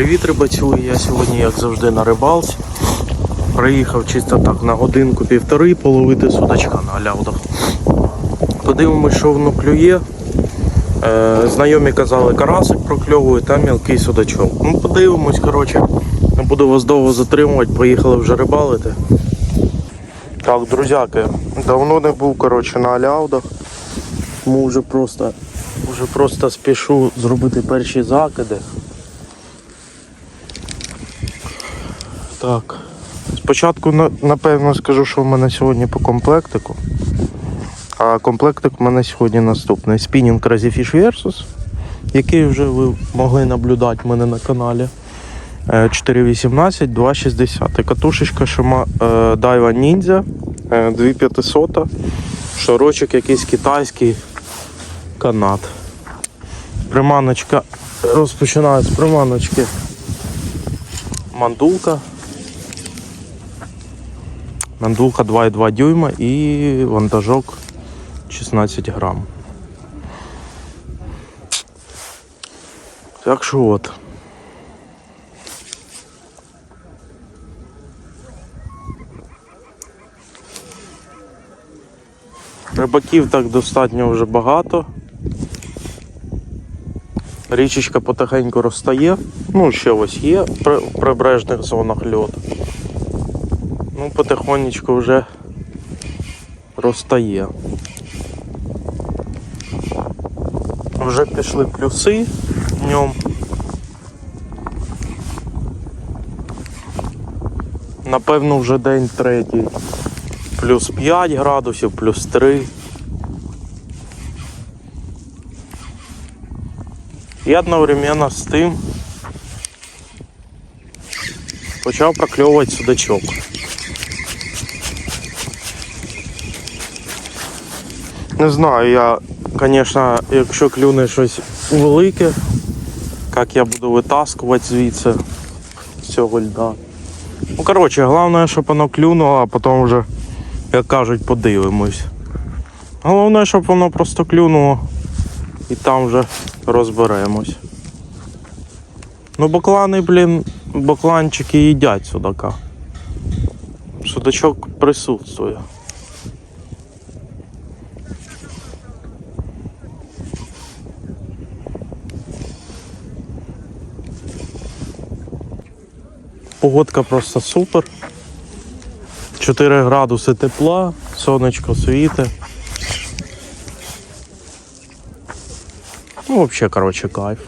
привіт, рибацю. Я сьогодні, як завжди, на рибалці. Приїхав чисто так на годинку півтори половити судачка на ляудах. Подивимось, що воно клює. Е, знайомі казали, карасик прокльовує та мілкий судачок. Ну, подивимось, коротше. Не буду вас довго затримувати, поїхали вже рибалити. Так, друзяки, давно не був коротше, на аляудах. Тому вже просто, вже просто спішу зробити перші закиди. Так. Спочатку напевно скажу, що в мене сьогодні по комплектику. А комплектик в мене сьогодні наступний. Spinning Crazy Fish Versus, який вже ви могли наблюдати в мене на каналі. Е, 4.18, 2.60. Катушечка е, Daiwa Ninja е, 2500. Шарочок якийсь китайський канат. Приманочка розпочинаю з приманочки. Мандулка. Мандулка 2,2 дюйма і вантажок 16 грам. Так що от. Рибаків так достатньо вже багато. Річечка потихеньку розтає. Ну, ще ось є в прибережних зонах льод. Потихонечку вже розтає. Вже пішли плюси в ньому. Напевно, вже день третій. Плюс 5 градусів, плюс 3. І одновременно з тим почав прокльовувати судачок. Не знаю, я, звісно, якщо клюне щось велике, як я буду витаскувати звідси з цього льда. Ну, коротше, головне, щоб воно клюнуло, а потім вже, як кажуть, подивимось. Головне, щоб воно просто клюнуло і там вже розберемось. Ну, баклани, блін, бакланчики їдять судака. Судачок присутствує. Погодка просто супер. 4 градуси тепла, сонечко світе. Ну, взагалі, коротше, кайф.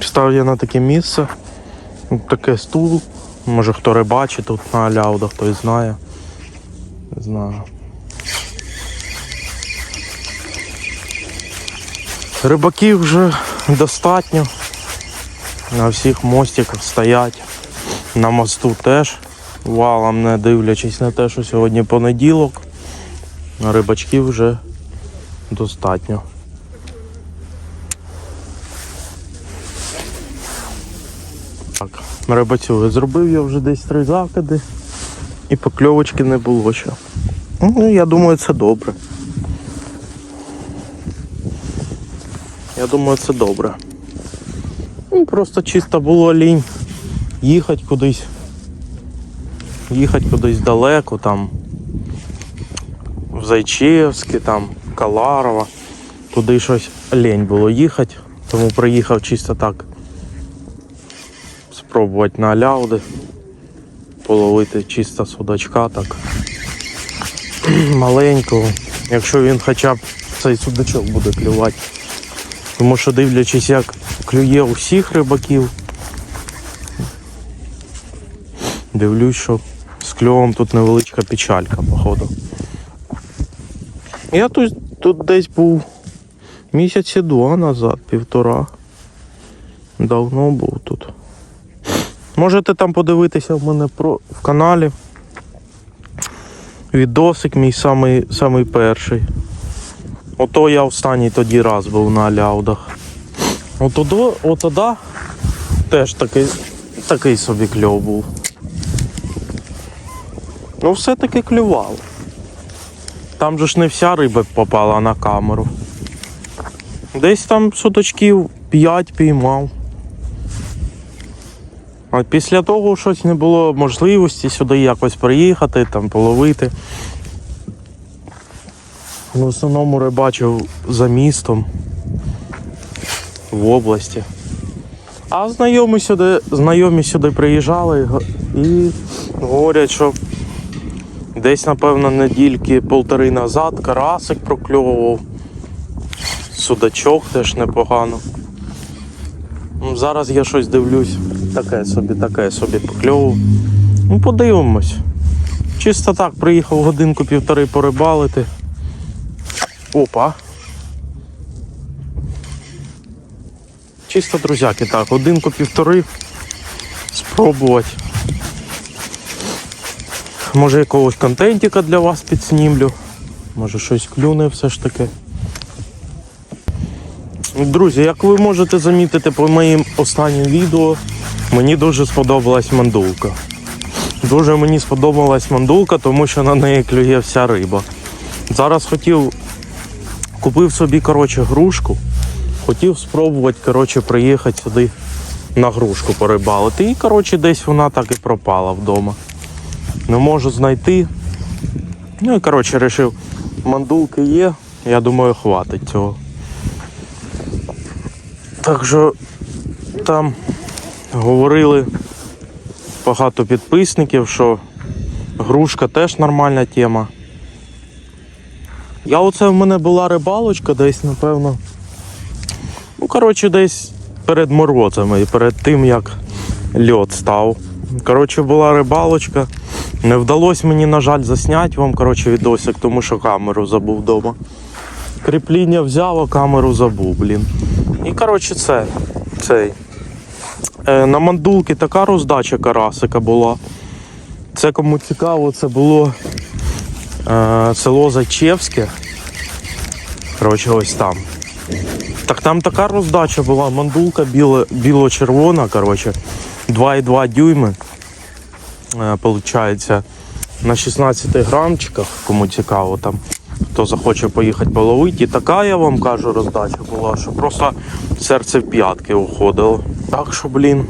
Став я на таке місце. Таке стул. Може хто рибачить тут на аляудах, хтось знає. Не знаю. Рибаків вже достатньо. На всіх мостиках стоять. На мосту теж валом, не дивлячись на те, що сьогодні понеділок. Рибачків вже достатньо. Так, рибацю зробив я вже десь три закиди і покльовочки не було ще. Ну, я думаю, це добре. Я думаю, це добре. Ну, просто чисто було лінь їхати кудись. Їхати кудись далеко, там в Зайчевське, там Каларова. Туди щось лінь було їхати, тому приїхав чисто так. Спробувати на ляуди. Половити чисто судачка так. Маленького. Якщо він хоча б цей судачок буде клювати. Тому що дивлячись, як клює у всіх рибаків. Дивлюсь, що з кльовом тут невеличка печалька, походу. Я тут, тут десь був місяці два назад, півтора. Давно був тут. Можете там подивитися в мене про, в каналі. Відосик мій самий, самий перший. Ото я останній тоді раз був на ляудах. Отодо, отода теж такий, такий собі кльов був. Ну все-таки клював. Там же ж не вся риба попала на камеру. Десь там судочків 5 піймав. А після того щось не було можливості сюди якось приїхати, там половити. В основному рибачив за містом в області. А знайомі сюди, знайомі сюди приїжджали і говорять, що десь, напевно, недільки полтори назад карасик прокльовував. Судачок теж непогано. Ну, Зараз я щось дивлюсь. Таке собі, таке собі покльовував. Ну, подивимось. Чисто так, приїхав годинку півтори порибалити. Опа. Чисто друзяки, так, годинку півтори. Спробувати. Може якогось контентика для вас підснімлю. Може щось клюне все ж таки. Друзі, як ви можете замітити по моїм останнім відео, мені дуже сподобалась мандулка. Дуже мені сподобалась мандулка, тому що на неї клює вся риба. Зараз хотів, купив собі коротше, грушку, хотів спробувати коротше, приїхати сюди на грушку порибалити. І коротше, десь вона так і пропала вдома. Не можу знайти. Ну і коротше, вирішив, мандулки є, я думаю, хватить цього. Так що там говорили багато підписників, що грушка теж нормальна тема. Я оце в мене була рибалочка десь, напевно. Коротше, десь перед морозами і перед тим, як льот став. Коротше, була рибалочка. Не вдалося мені, на жаль, засняти вам коротше, відосик, тому що камеру забув вдома. Кріпління взяв, а камеру забув, блін. І коротше це. Цей. Е, на мандулки така роздача карасика була. Це кому цікаво, це було е, село Зайчевське. Коротше, ось там. Так там така роздача була, мандулка біло- біло-червона, коротше, 2,2 дюйми. Е, получається на 16 грамчиках, кому цікаво там. Хто захоче поїхати половити. І така, я вам кажу, роздача була, що просто серце в п'ятки уходило. Так що, блін,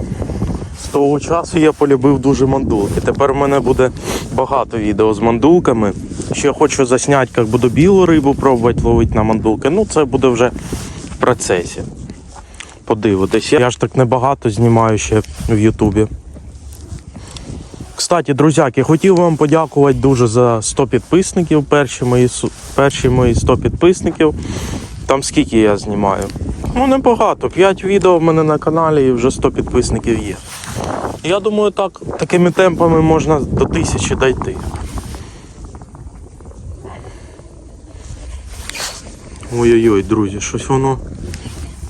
з того часу я полюбив дуже мандулки. Тепер в мене буде багато відео з мандулками. Ще хочу засняти, як буду білу рибу пробувати ловити на мандулки. Ну, це буде вже процесі. Подивитись. Я ж так небагато знімаю ще в Ютубі. Кстати, друзяки, хотів вам подякувати дуже за 100 підписників. Перші мої, перші мої 100 підписників. Там скільки я знімаю? Ну, небагато. 5 відео в мене на каналі і вже 100 підписників є. Я думаю, так, такими темпами можна до тисячі дійти. Ой-ой-ой, друзі, щось воно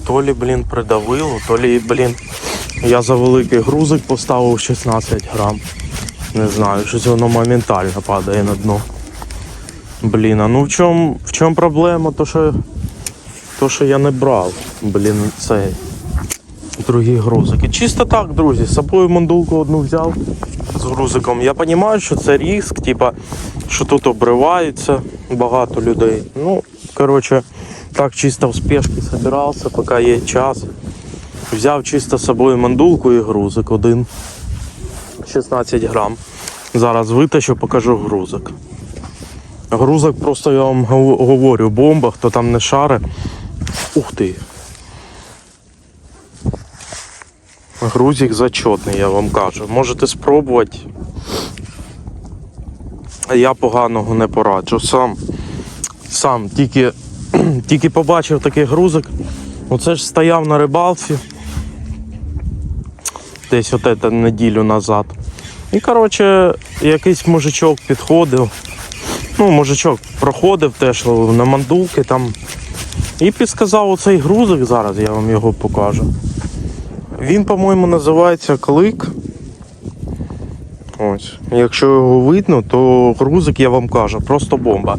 то лі, блін, придавило, то лі, блін, я за великий грузик поставив 16 грам. Не знаю, щось воно моментально падає на дно. Блін, а ну в чому в чому проблема? То що, то, що я не брав, блін, цей другі грузики. Чисто так, друзі, з собою мандулку одну взяв з грузиком. Я розумію, що це риск, типа, що тут обриваються багато людей. Ну, коротше, так чисто в спешці збирався, поки є час. Взяв чисто з собою мандулку і грузик один. 16 грам. Зараз витащу, покажу грузик. Грузик просто я вам говорю, бомба, хто там не шаре. Ух ти. Грузик зачетний, я вам кажу. Можете спробувати. Я поганого не пораджу. Сам, сам тільки, тільки побачив такий грузик. Оце ж стояв на рибалці. Десь от це неділю назад. І, коротше, якийсь мужичок підходив. Ну, мужичок проходив теж на мандулки там. І підсказав оцей грузик, зараз я вам його покажу. Він, по-моєму, називається клик. Ось. Якщо його видно, то грузик я вам кажу, просто бомба.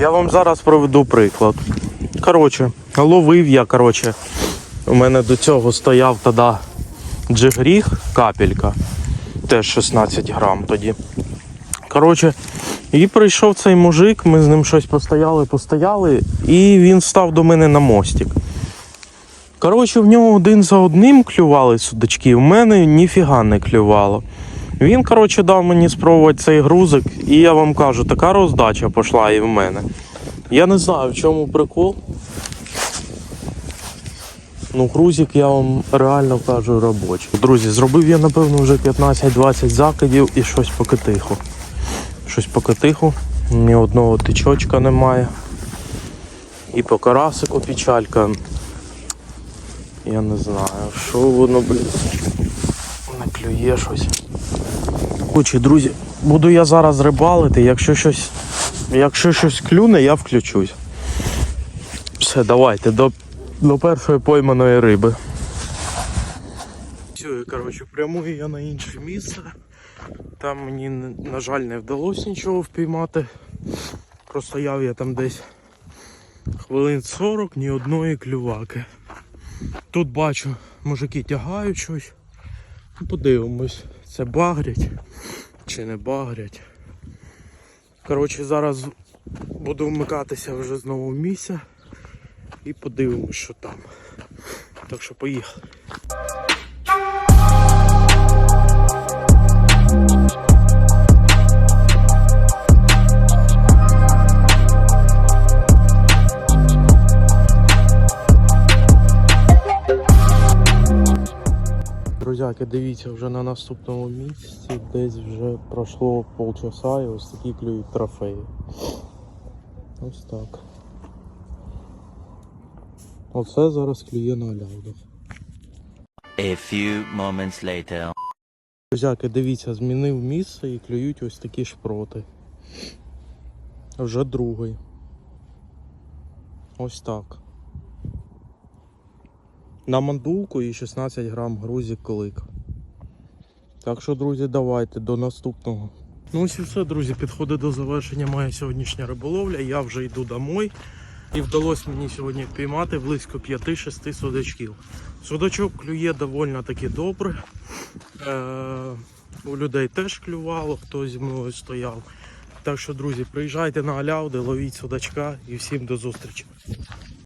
Я вам зараз проведу приклад. Коротше, ловив я, коротше, у мене до цього стояв тоді джигріг, капелька, теж 16 грам тоді. Коротше, і прийшов цей мужик, ми з ним щось постояли, постояли, і він став до мене на мостик. Коротше, в нього один за одним клювали судачки, в мене ніфіга не клювало. Він, коротше, дав мені спробувати цей грузик, і я вам кажу, така роздача пішла і в мене. Я не знаю, в чому прикол. Ну, грузик я вам реально кажу робочий. Друзі, зробив я, напевно, вже 15-20 закидів і щось поки тихо. Щось поки тихо. Ні одного тичочка немає. І по карасику печалька. Я не знаю, що воно, блін, не клює щось. Коротше, друзі, буду я зараз рибалити, якщо щось, якщо щось клюне, я включусь. Все, давайте, до, до першої пойманої риби. Все, коротше, прямую я на інше місце. Там мені, на жаль, не вдалося нічого впіймати. Простояв я там десь хвилин 40, ні одної клюваки. Тут бачу, мужики тягають щось. Ну, Подивимось, це багрять чи не багрять. Коротше, зараз буду вмикатися вже знову в місця і подивимось, що там. Так що поїхали. Друзяки, дивіться, вже на наступному місці десь вже пройшло полчаса і ось такі клюють трофеї. Ось так. Оце зараз клює на ляудах. A few moments later. Друзяки, дивіться, змінив місце і клюють ось такі шпроти. Вже другий. Ось так. На мандулку і 16 грам грузик клик. Так що, друзі, давайте до наступного. Ну ось і все, друзі, підходить до завершення моя сьогоднішня риболовля. Я вже йду домой. І вдалося мені сьогодні впіймати близько 5-6 судачків. Судачок клює доволі таки добре. Е, у людей теж клювало, хто зі мною стояв. Так що, друзі, приїжджайте на Аляуди, ловіть судачка і всім до зустрічі.